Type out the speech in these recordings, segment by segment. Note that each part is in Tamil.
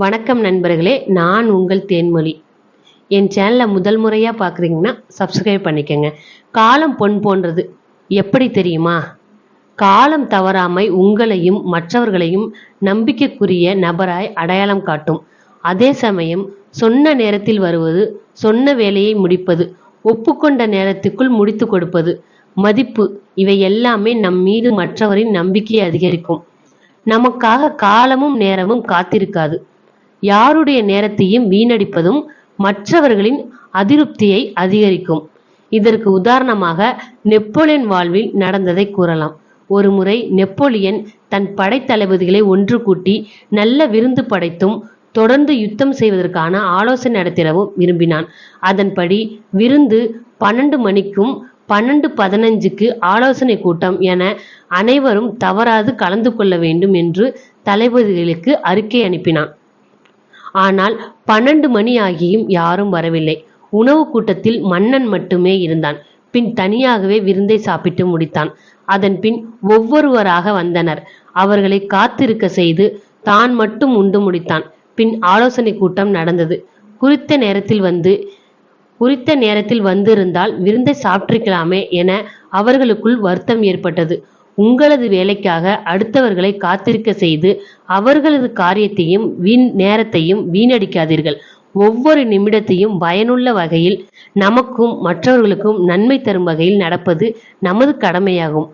வணக்கம் நண்பர்களே நான் உங்கள் தேன்மொழி. என் சேனலை முதல் முறையாக பார்க்குறீங்கன்னா சப்ஸ்கிரைப் பண்ணிக்கோங்க. காலம் பொன் போன்றது. எப்படி தெரியுமா? காலம் தவறாமை உங்களையும் மற்றவர்களையும் நம்பிக்கைக்குரிய நபராய் அடையாளம் காட்டும். அதே சமயம் சொன்ன நேரத்தில் வருவது சொன்ன வேலையை முடிப்பது ஒப்புக்கொண்ட நேரத்துக்குள் முடித்து கொடுப்பது மதிப்பு இவை எல்லாமே நம் மீது மற்றவரின் நம்பிக்கையை அதிகரிக்கும். நமக்காக காலமும் நேரமும் காத்திருக்காது. யாருடைய நேரத்தையும் வீணடிப்பதும் மற்றவர்களின் அதிருப்தியை அதிகரிக்கும். இதற்கு உதாரணமாக நெப்போலியன் வாழ்வில் நடந்ததை கூறலாம். ஒருமுறை நெப்போலியன் தன் படைத்தளபதிகளை ஒன்று கூட்டி நல்ல விருந்து படைத்தும் தொடர்ந்து யுத்தம் செய்வதற்கான ஆலோசனை நடத்திடவும் விரும்பினான். அதன்படி விருந்து பன்னெண்டு மணிக்கும் பன்னெண்டு பதினஞ்சுக்கு ஆலோசனை கூட்டம் என அனைவரும் தவறாது கலந்து கொள்ள வேண்டும் என்று தளபதிகளுக்கு அறிக்கை அனுப்பினான். ஆனால் பன்னெண்டு மணி ஆகியும் யாரும் வரவில்லை. உணவு கூட்டத்தில் மன்னன் மட்டுமே இருந்தான். பின் தனியாகவே விருந்தை சாப்பிட்டு முடித்தான். அதன் பின் ஒவ்வொருவராக வந்தனர். அவர்களை காத்திருக்க செய்து தான் மட்டும் உண்டு முடித்தான். பின் ஆலோசனை கூட்டம் நடந்தது. குறித்த நேரத்தில் வந்து குறித்த நேரத்தில் வந்திருந்தால் விருந்தை சாப்பிட்டிருக்கலாமே என அவர்களுக்குள் வருத்தம் ஏற்பட்டது. உங்களது வேலைக்காக அடுத்தவர்களை காத்திருக்க செய்து அவர்களது காரியத்தையும் வீண் நேரத்தையும் வீணடிக்காதீர்கள். ஒவ்வொரு நிமிடத்தையும் பயனுள்ள வகையில் நமக்கும் மற்றவர்களுக்கும் நன்மை தரும் வகையில் நடப்பது நமது கடமையாகும்.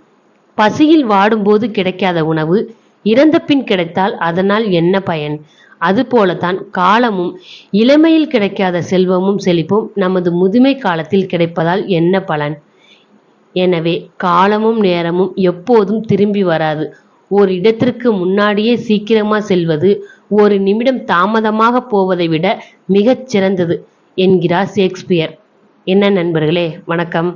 பசியில் வாடும்போது கிடைக்காத உணவு இறந்த பின் கிடைத்தால் அதனால் என்ன பயன்? அதுபோலத்தான் காலமும் இளமையில் கிடைக்காத செல்வமும் செழிப்பும் நமது முதுமை காலத்தில் கிடைப்பதால் என்ன பலன்? எனவே காலமும் நேரமும் எப்போதும் திரும்பி வராது. ஒரு இடத்திற்கு முன்னாடியே சீக்கிரமா செல்வது ஒரு நிமிடம் தாமதமாக போவதை விட மிகச் சிறந்தது என்கிறார் ஷேக்ஸ்பியர். என்ன நண்பர்களே வணக்கம்.